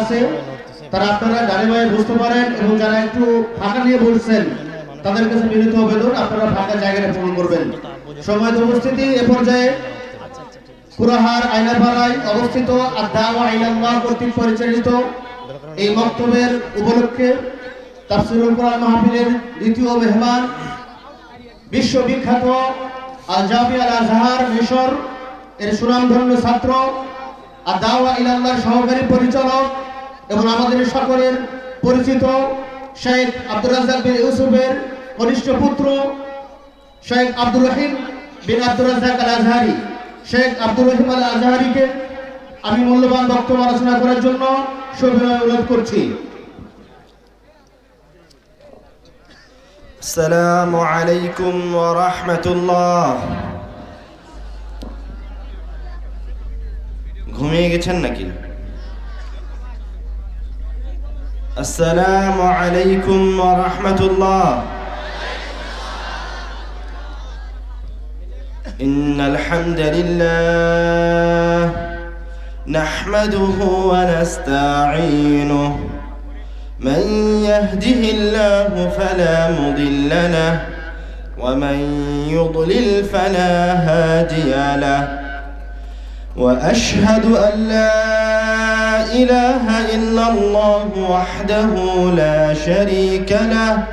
আছে, তারা আপনারা গাড়ি বাড়ি বুঝতে পারেন এবং যারা একটু ফাঁকা নিয়ে বলছেন তাদের কাছে মিলিত আবেদন, আপনারা ফাঁকা জায়গাটা পূরণ করবেন। সময় উপস্থিতি এ পর্যায়ে পুরাহার আইনাপাড়ায় অবস্থিত আদাওয়া আইনাল্লাহ কর্তৃক পরিচালিত এই বক্তব্যের উপলক্ষে তাফসিরুল কোরআন মাহফিলের দ্বিতীয় মেহমান, বিশ্ববিখ্যাত আল জামি আল আজহার মিশর এর সুনামধন্য ছাত্র আর দাওয়া ইলাল্লাহর সহকারী পরিচালক এবং আমাদের সকলের পরিচিত শেখ আব্দুর রাজ্জাক বিন ইউসুফের কনিষ্ঠ পুত্র শেখ আব্দুর রহিম বিন আব্দুর রাজ্জাক আল আজহারি শেখ আব্দুর রহিম আল আজহারিকে আমি মূল্যবান বক্তব্য আলোচনা করার জন্য সবিনয় অনুরোধ করছি السلام عليكم ورحمة الله ঘুমিয়ে গেছেন নাকি আসসালামু আলাইকুম ওয়া রাহমাতুল্লাহ إن الحمد لله نحمده ونستعينه من يهده الله فلا مضل له ومن يضلل فلا هادي له وأشهد أن لا إله إلا الله وحده لا شريك له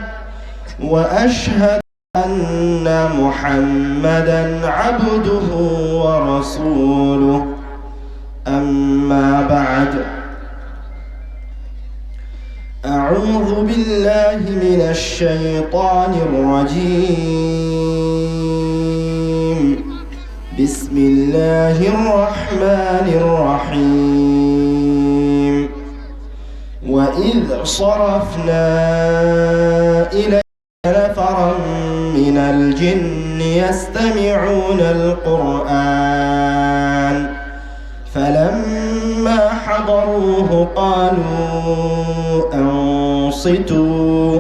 وأشهد أن محمدا عبده ورسوله. أما بعد أعوذ بالله من الشيطان الرجيم. بسم الله الرحمن الرحيم. وإذ صرفنا إليك نفرا من الجن يستمعون القرآن فلما حضروه قالوا أنصتوا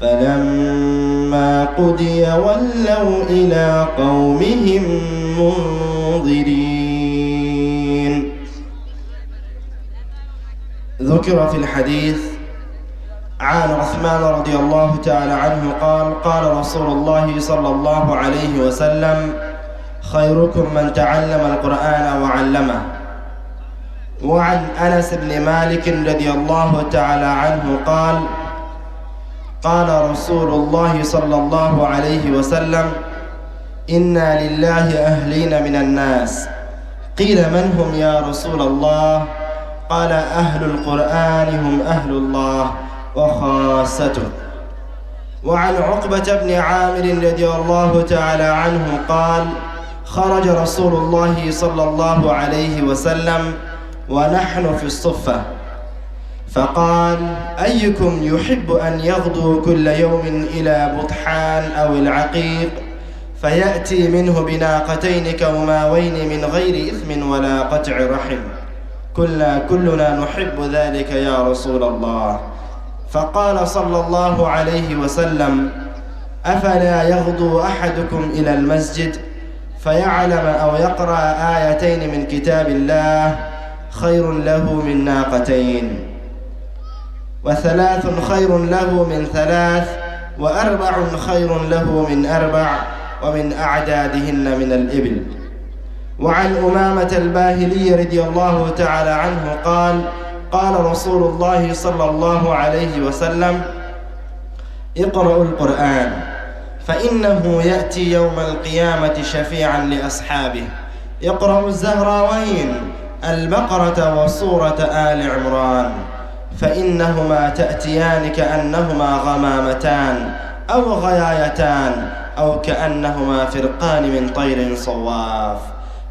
فلما قضي ولوا إلى قومهم منذرين. ذكر في الحديث عن عثمان رضي الله تعالى عنه قال قال رسول الله صلى الله عليه وسلم خيركم من تعلم القرآن وعلمه. وعن أنس بن مالك رضي الله تعالى عنه قال قال رسول الله صلى الله عليه وسلم إنا لله أهلين من الناس. قيل من هم يا رسول الله؟ قال أهل القرآن هم أهل الله وخاصته. وعن عقبة بن عامر رضي الله تعالى عنه قال خرج رسول الله صلى الله عليه وسلم ونحن في الصفة. فقال أيكم يحب أن يغدو كل يوم إلى بطحان أو العقيق فيأتي منه بناقتين كوماوين من غير إثم ولا قطع رحم. كلنا كلنا نحب ذلك يا رسول الله. فقال صلى الله عليه وسلم أفلا يغدو أحدكم إلى المسجد فيعلم أو يقرأ آيتين من كتاب الله خير له من ناقتين. وثلاث خير له من ثلاث وأربع خير له من أربع ومن أعدادهن من الإبل. وعن أمامة الباهلي رضي الله تعالى عنه قال قال رسول الله صلى الله عليه وسلم اقرأوا القرآن فإنه يأتي يوم القيامة شفيعا لأصحابه. يقرأ الزهراوين البقرة وسورة آل عمران. فإنهما تأتيان كأنهما غمامتان أو غيايتان أو كأنهما فرقان من طير صواف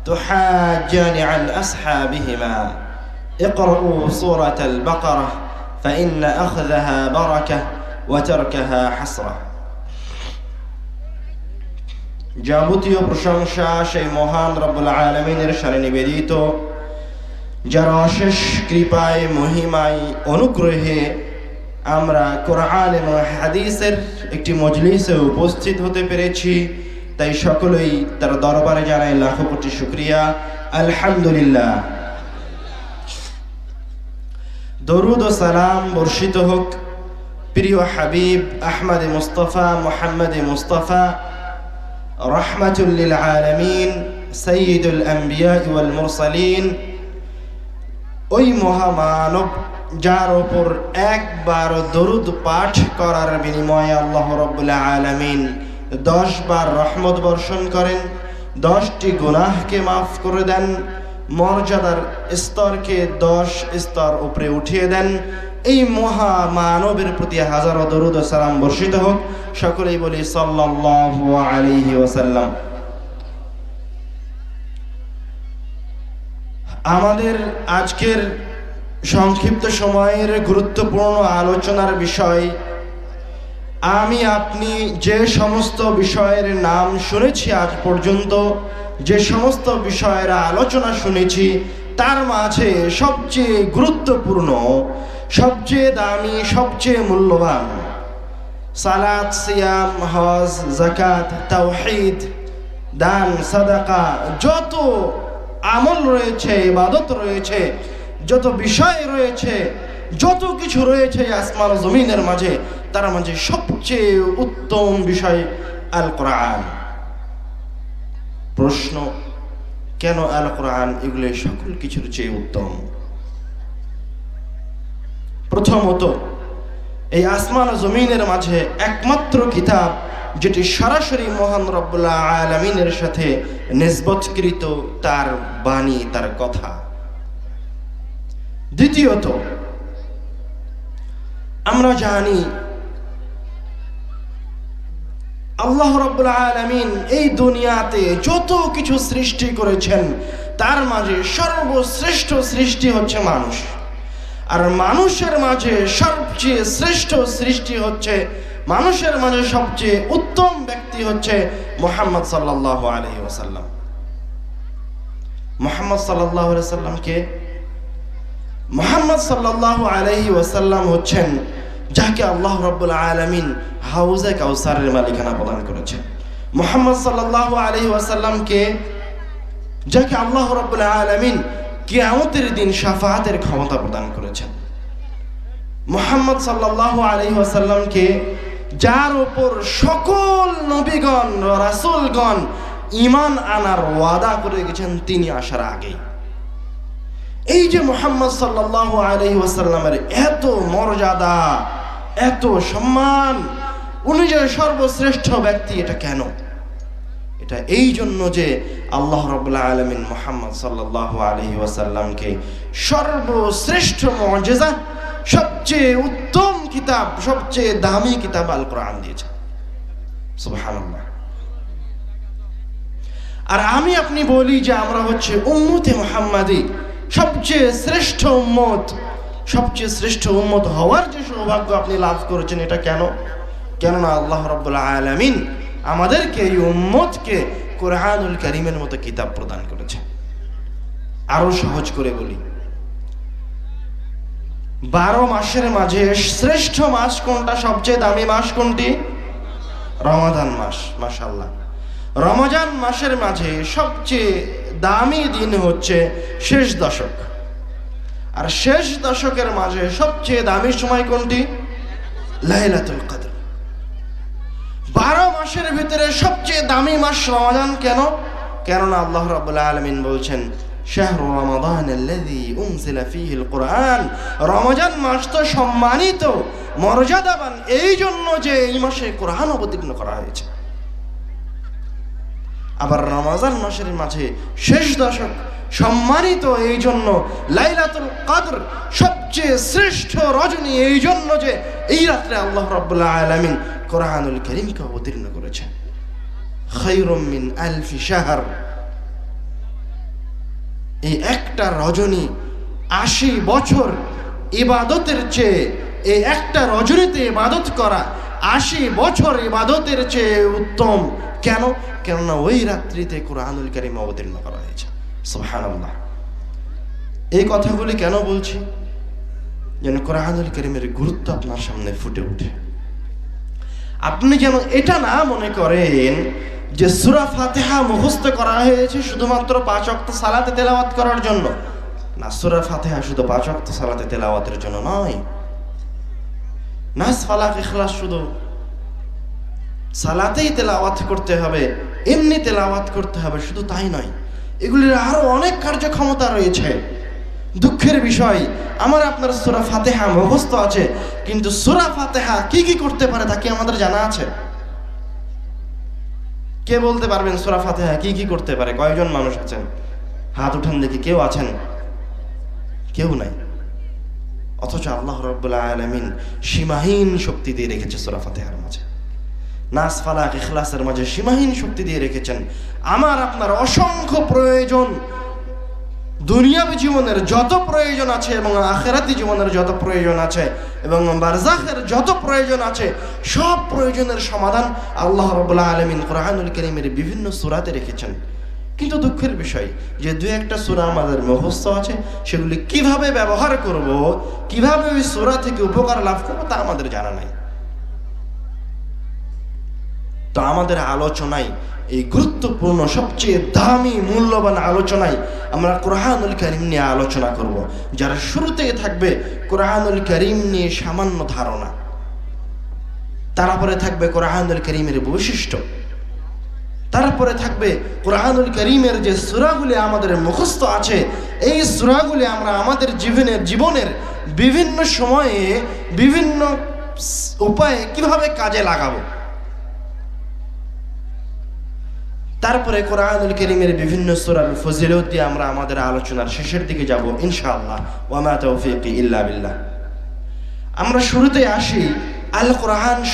تحاجان عن أصحابهما اقرأوا سورة البقرة فإن أخذها بركة وتركها حسرة যাবতীয় প্রশংসা সেই মহান রব্বুল আলমিনের সারে নিবেদিত যার অশেষ কৃপায়, মহিমায়, অনুগ্রহে আমরা কোরআন এবং হাদিসের একটি মজলিসে উপস্থিত হতে পেরেছি। তাই সকলেই তার দরবারে জানাই লাখো কোটি শুক্রিয়া। আলহামদুলিল্লাহ। দরুদ ও সালাম বর্ষিত হোক। প্রিয় হাবিব আহমদ মুস্তফা, মোহাম্মদ মুস্তফা রহমাতুল্লিল আলমিন সঈদুল আম্বিয়া ইউল মুরসালিন ওই মহামানব, যার ওপর একবার দরুদ পাঠ করার বিনিময়ে আল্লাহ রব্বুল্লাহ আলমিন দশ বার রহমত বর্ষণ করেন, দশটি গুনাহকে মাফ করে দেন, মর্যাদার স্তরকে দশ স্তর উপরে উঠিয়ে দেন। এই মহা মানবের প্রতি হাজারো দরুদ সালাম বর্ষিত হোক। সকলেই বলি সাল্লাল্লাহু আলাইহি ওয়াসাল্লাম। আমাদের আজকের সংক্ষিপ্ত সময়ের গুরুত্বপূর্ণ আলোচনার বিষয়, আমি আপনি যে সমস্ত বিষয়ের নাম শুনেছি আজ পর্যন্ত, যে সমস্ত বিষয়ের আলোচনা শুনেছি, তার মাঝে সবচেয়ে গুরুত্বপূর্ণ, সবচেয়ে দামি, সবচেয়ে মূল্যবান, সালাত, সিয়াম, হজ জাকাত তাওহিদ, দান, সাদাকা, যত আমল রয়েছে, ইবাদত রয়েছে, যত বিষয় রয়েছে, যত কিছু রয়েছে আসমান জমিনের মাঝে, তার মাঝে সবচেয়ে উত্তম বিষয় আল কোরআন প্রশ্ন, কেন আল কোরআন এগুলো সকল কিছুর চেয়ে উত্তম। প্রথমত, এই আসমান জমিনের মাঝে একমাত্র কিতাব যেটি সরাসরি মহান রব্বুল্লাহ আলমিনের সাথে নিসবতকৃত তার বাণী, তার কথা। দ্বিতীয়ত, আমরা জানি আল্লাহ রব্বুল আলমিন এই দুনিয়াতে যত কিছু সৃষ্টি করেছেন, তার মাঝে সর্বশ্রেষ্ঠ সৃষ্টি হচ্ছে মানুষ। আর মানুষের মাঝে সবচেয়ে শ্রেষ্ঠ সৃষ্টি হচ্ছে মানুষের মাঝে সবচেয়ে উত্তম ব্যক্তি হচ্ছে মোহাম্মদ সাল্লাহ আলহি ওসাল্লাম মোহাম্মদ সাল্লাহ সাল্লামকে মোহাম্মদ সাল্লাহ আলহি ওসাল্লাম হচ্ছেন যাকে আল্লাহ রব্বুল আলমিন হাউজে কাউসারের মালিকানা প্রদান করেছেন। মোহাম্মদ সাল্লাহ আলহি ওয়াসাল্লামকে যাকে আল্লাহ রব্বুল আলমিন কিয়ামতের দিন সাফাহাতের ক্ষমতা প্রদান করেছেন। মোহাম্মদ সাল্লাহ আলহি ওয়াসাল্লামকে যার উপর সকল নবীগণ, রাসুলগণ ইমান আনার ওয়াদা করে গেছেন, তিনি আসার আগেই এই যে মোহাম্মদ সাল্লাহ আলহি ওয়াসাল্লামের এত মর্যাদা, এত সম্মান, উনি যে সর্বশ্রেষ্ঠ ব্যক্তি, এটা কেন? এটা এই জন্য যে আল্লাহ রবুল্লাহ আলমিন মোহাম্মদ সাল্লাহ আলহি ওয়াসাল্লামকে সর্বশ্রেষ্ঠ মর্যাদা সবচেয়ে উত্তম কিতাব, সবচেয়ে দামি কিতাব আল কোরআন দিয়েছে আর আমি আপনি বলি যে আমরা হচ্ছে উম্মতে মোহাম্মদী, সবচেয়ে শ্রেষ্ঠ উম্মত, সবচেয়ে শ্রেষ্ঠ উম্মত হওয়ার যে সৌভাগ্য আপনি লাভ করেছেন এটা কেন? কেননা আল্লাহ রব্বুল্লাহ আলমিন আমাদেরকে এই উম্মতকে কোরআনুল করিমের মতো কিতাব প্রদান করেছে। আরও সহজ করে বলি বারো মাসের মাঝে শ্রেষ্ঠ মাস কোনটা? সবচেয়ে দামি মাস কোনটি? রমাদান মাস মাসাল্লাহ রমজান মাসের মাঝে সবচেয়ে দামি দিন হচ্ছে শেষ দশক। আর শেষ দশকের মাঝে সবচেয়ে দামি সময় কোনটি? লাইলাতুল কদর। বারো মাসের ভিতরে সবচেয়ে দামি মাস রমাদান কেন? কেননা আল্লাহ রাবুল্লাহ আলমিন বলছেন শাহর রমাদান কুরআন। রমজান মাস তো সম্মানিত মর্যাদাবান এই জন্য যে এই মাসে কোরআন অবতীর্ণ করা হয়েছে। আবার রমাজান মাসের মাঝে শেষ দশক সম্মানিত, এই জন্য লাইলাতুল কাদর সবচেয়ে শ্রেষ্ঠ রজনী, এই জন্য যে এই রাত্রে আল্লাহ রাব্বুল্লাহ আলামিন কোরআনুল করিমকে অবতীর্ণ করেছেন। খায়রুম মিন আলফি শাহর। এই একটা রজনী আশি বছর ইবাদতের চেয়ে, এই একটা রজনীতে ইবাদত করা আশি বছর ইবাদতের চেয়ে উত্তম। কেন? কেননা ওই রাত্রিতে কোরআনুল করিম অবতীর্ণ করা হয়েছে। সুবহানাল্লাহ। এই কথাগুলি কেন বলছি? যেন কোরআনুল করিমের গুরুত্ব আপনার সামনে ফুটে ওঠে। আপনি যেন এটা না মনে করেন যে সুরা ফাতেহা মুখস্থ করা হয়েছে শুধুমাত্র পাঁচ অক্ত সালাতে তেলাওয়াত করার জন্য। না, সুরা ফাতেহা শুধু পাঁচ ওয়াক্ত সালাতে তেলাওয়াতের জন্য নয়। নাস ফালাক ইখলাস শুধু সালাতেই তেলাওয়াত করতে হবে, এমনি তেলাওয়াত করতে হবে, শুধু তাই নয়। এগুলির আরও অনেক কার্যক্ষমতা রয়েছে। দুঃখের বিষয়, আমার আপনার সুরা ফাতেহা মুখস্থ আছে, কিন্তু সুরা ফাতেহা কি কি করতে পারে তা কি আমাদের জানা আছে? কে বলতে পারবেন সুরা ফাতেহা কি কি করতে পারে? কয়জন মানুষ আছেন? হাত উঠান দেখি কেউ আছেন? কেউ নাই। অথচ আল্লাহ রব্বুল্লাহ আলমিন সীমাহীন শক্তি দিয়ে রেখেছে সুরা ফাতেহার মাঝে। নাস ফালাক, ইখলাসের মাঝে সীমাহীন শক্তি দিয়ে রেখেছেন। আমার আপনার অসংখ্য প্রয়োজন দুনিয়াবী জীবনের যত প্রয়োজন আছে এবং আখেরাতি জীবনের যত প্রয়োজন আছে এবং বারজাখের যত প্রয়োজন আছে, সব প্রয়োজনের সমাধান আল্লাহ রবুল্লাহ আলমিন কোরআনুল করিমের বিভিন্ন সুরাতে রেখেছেন। কিন্তু দুঃখের বিষয় যে দু একটা সুরা আমাদের মুখস্থ আছে, সেগুলি কীভাবে ব্যবহার করব, কীভাবে ওই সুরা থেকে উপকার লাভ করব তা আমাদের জানা নাই। তো আমাদের আলোচনায় এই গুরুত্বপূর্ণ, সবচেয়ে দামি, মূল্যবান আলোচনায় আমরা কোরআনুল করিম নিয়ে আলোচনা করব, যারা শুরুতেই থাকবে কোরআনুল করিম নিয়ে সামান্য ধারণা। তারপরে থাকবে কোরআনুল করিমের বৈশিষ্ট্য। তারপরে থাকবে কোরআনুল করিমের যে সুরাগুলি আমাদের মুখস্থ আছে, এই সুরাগুলি আমরা আমাদের জীবনের জীবনের বিভিন্ন সময়ে বিভিন্ন উপায়ে কীভাবে কাজে লাগাবো? তারপরে কোরআনুল করিমের বিভিন্ন সুরার ফজিলত দিয়ে আমরা আমাদের আলোচনার শেষের দিকে যাব, ইনশাআল্লাহ। ওয়ামা তৌফিক ইল্লা বিল্লাহ। আমরা শুরুতে আসি আল কোরআন